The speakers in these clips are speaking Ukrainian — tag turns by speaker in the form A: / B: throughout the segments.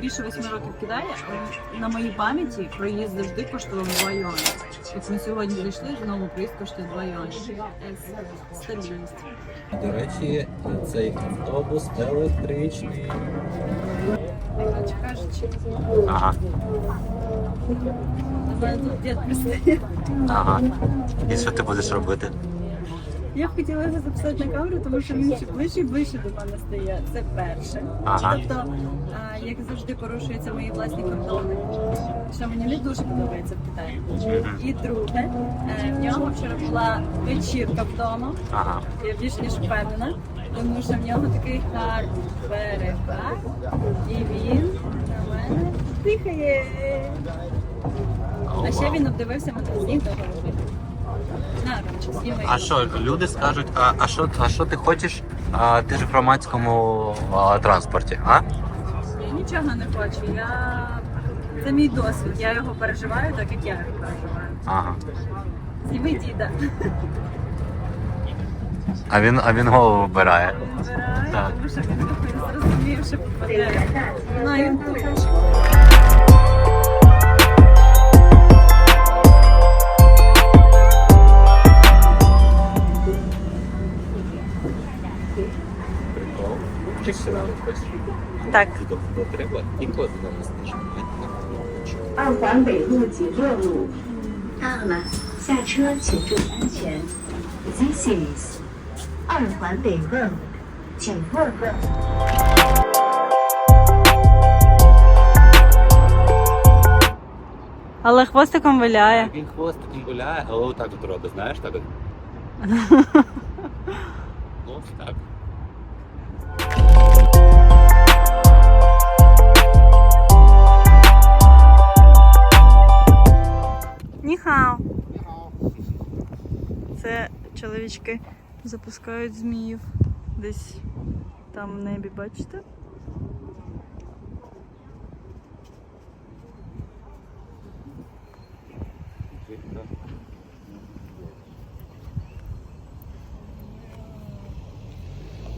A: більше восьми років кидаю, але на моїй пам'яті проїзд завжди коштував 2 юані. От ми сьогодні зайшли, знову проїзд коштує 2 юані. Е, Стабільність.
B: До речі, цей автобус електричний.
A: Кажучи,
B: Ага,
A: тут дід пристає.
B: ага. І що ти будеш робити?
A: Я б хотіла його записати на камеру, тому що він ще ближче і ближче до мене стає. Це перше.
B: Ага.
A: Тобто, а, як завжди, порушуються мої власні кордони, що мені не дуже подобається в Китаї. І друге, е, в нього вчора була вечірка вдома.
B: Ага.
A: Я більш ніж впевнена, тому що в нього такий гарний берега, і він на мене дихає. А ще він обдивився мене
B: А що, люди скажуть, а, а що, а що ти хочеш? А, ти ж в громадському а, транспорті, а?
A: Я нічого не хочу. Я... Це мій досвід. Я його переживаю так, як я його переживаю.
B: Ага.
A: Зніми діда.
B: А він, а він голову вбирає.
A: Вибираю,
B: Так.
A: тому що він такий зрозумів, що попаде на ютуб.
B: Прикол. Чи все хочеш?
A: Так.
B: Треба і код зараз нажимати на кнопочку.
C: 二环北路即热路。到了，下车请注意安全。This is 二环北 road，请坐 road。
A: Але хвостиком виляє.
B: Він хвостиком гуляє, але отак от робить, знаєш, так от. Ось так.
A: Ніхао. Це чоловічки запускають зміїв десь там в небі, бачите?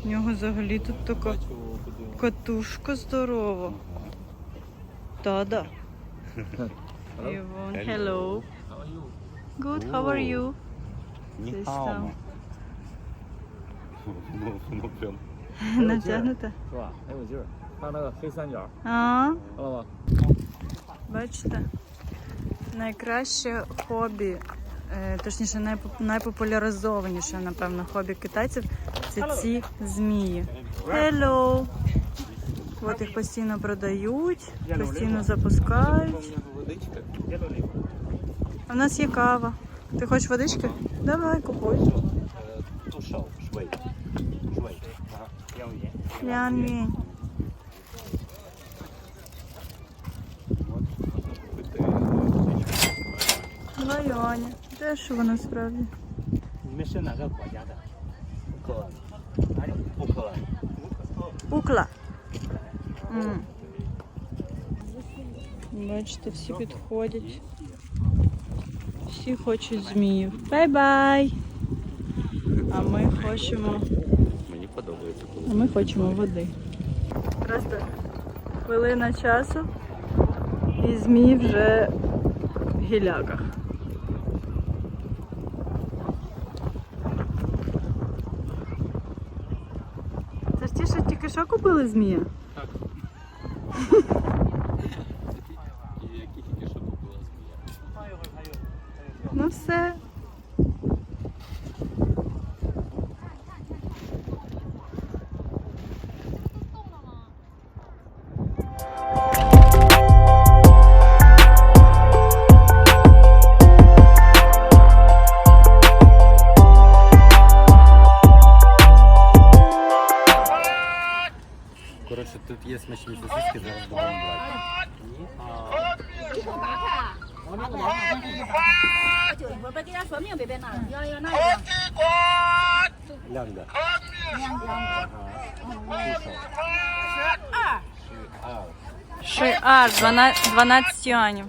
A: У нього взагалі тут така катушка здорова. Та-да. Yvonne, hello. How are you?
D: Good, how are
A: you?
D: Здесь там. Ну,
A: Бачите? Найкраще хобі, е, точніше, найпопуляризованіше, напевно, хобі китайців це ці змії. Hello! Вот їх постійно продають, постійно запускають. У нас є кава. Ти хочеш водички? Давай купуй. Лянмінь. Лайоня. Де ж воно справді? Укла. Укла. Бачите, всі підходять. Всі хочуть зміїв. Бай-бай! А ми хочемо.
B: Мені подобається.
A: А ми хочемо води. Просто хвилина часу і змій вже в гіляках. Це ж ті, що тільки що купили змія?
B: Так. Які тільки що купила змія.
A: Ну все.
B: Ши А,
A: 12, 12 юанів.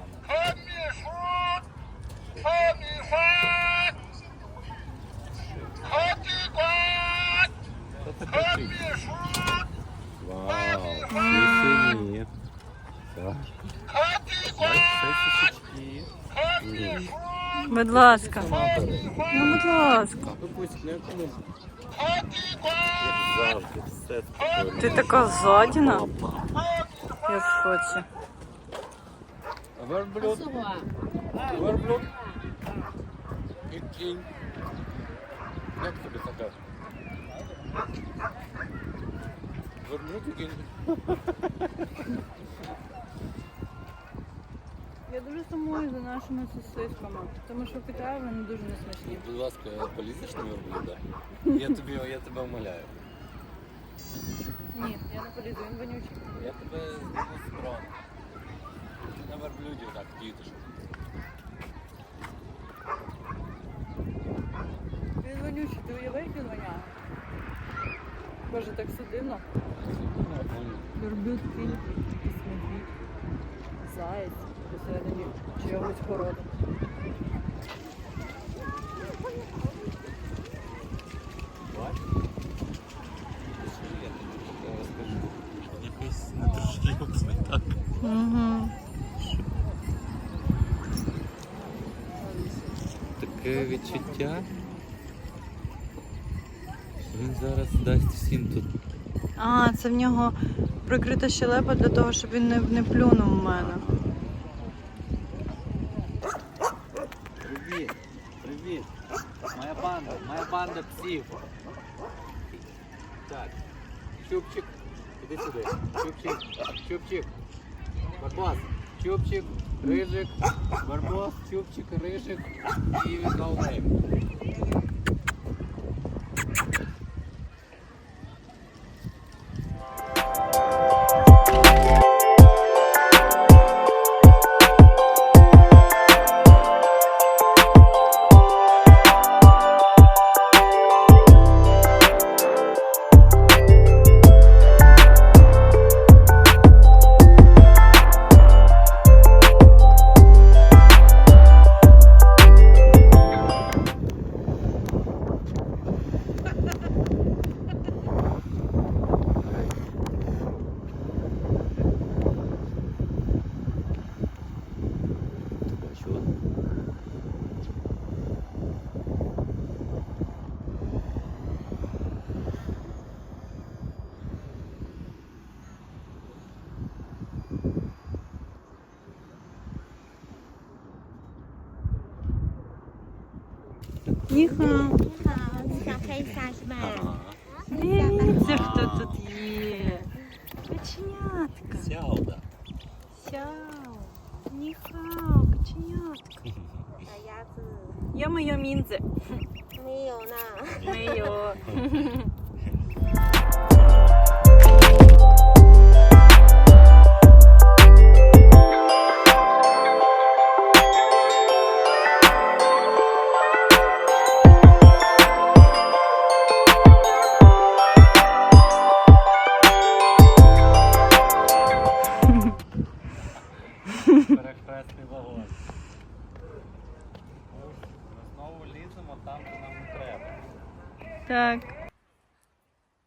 B: Вау,
A: Будь ласка. Ну, будь ласка.
D: Завжди, все спокійно.
A: Ти така ззадіна. Я в шоці.
D: Верблюд. Верблюд. І кінь. Як тобі таке? Верблюд і кінь.
A: Дуже за нашими сосисками, тому що в Китаї вони дуже несмачні.
D: Будь ласка, полізеш на верблюда? Я тобі, я тебе умоляю.
A: Ні, я не полізу, він вонючий.
D: Я тебе зніму з трон. Ти на верблюді так їдеш.
A: Він вонючий, ти уявив, він воняє? Боже, так все дивно. Верблюд, кінь, якийсь медвідь, заєць посередині чогось породи.
B: Якийсь недружелюбний так.
A: Угу.
B: Таке відчуття. Він зараз дасть всім тут.
A: А, це в нього прикрита щелепа для того, щоб він не, не плюнув в мене.
B: Привіт! Привіт! Моя банда, моя банда псів. Так. Чупчик, іди сюди. Чупчик, чупчик. Барбос, чупчик, рижик, барбос, чупчик, рижик і ноунейм.
E: Ніхао.
A: Дивіться, хто тут є. Каченятка.
B: Сяо, да.
A: Сяо. Ніхао, каченятка. Я моя мінзе.
E: Ми йо. 呢。
A: Мейо.
D: Вагон. Ось, Ми знову ліземо там, де нам не треба.
A: Так.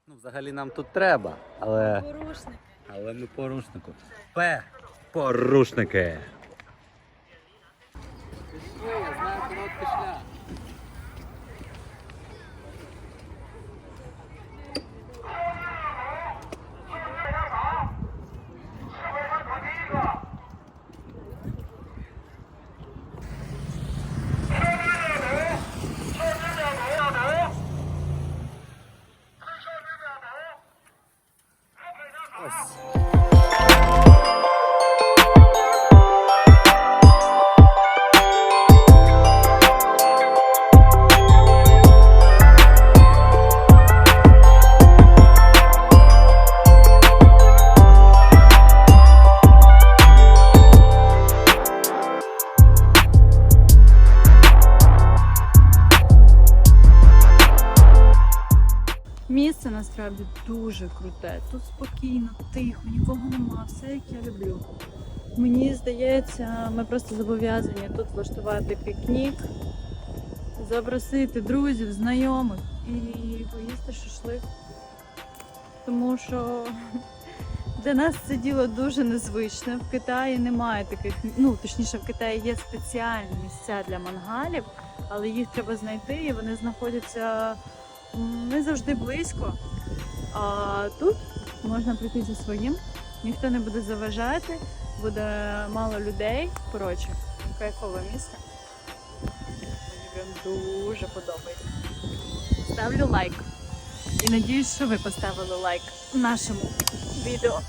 B: Ну, взагалі нам тут треба, але.
A: Порушники.
B: Але не порушнику. П. Порушники.
A: Місце насправді дуже круте. Тут спокійно, тихо, нікого нема, все як я люблю. Мені здається, ми просто зобов'язані тут влаштувати пікнік, запросити друзів, знайомих і поїсти шашлик. Тому що Для нас це діло дуже незвичне. В Китаї немає таких, ну точніше, в Китаї є спеціальні місця для мангалів, але їх треба знайти, і вони знаходяться не завжди близько. А тут можна прийти зі своїм, ніхто не буде заважати, буде мало людей. Коротше, кайфове місце. Мені прям дуже подобається. Ставлю лайк. І надіюсь, що ви поставили лайк нашому відео.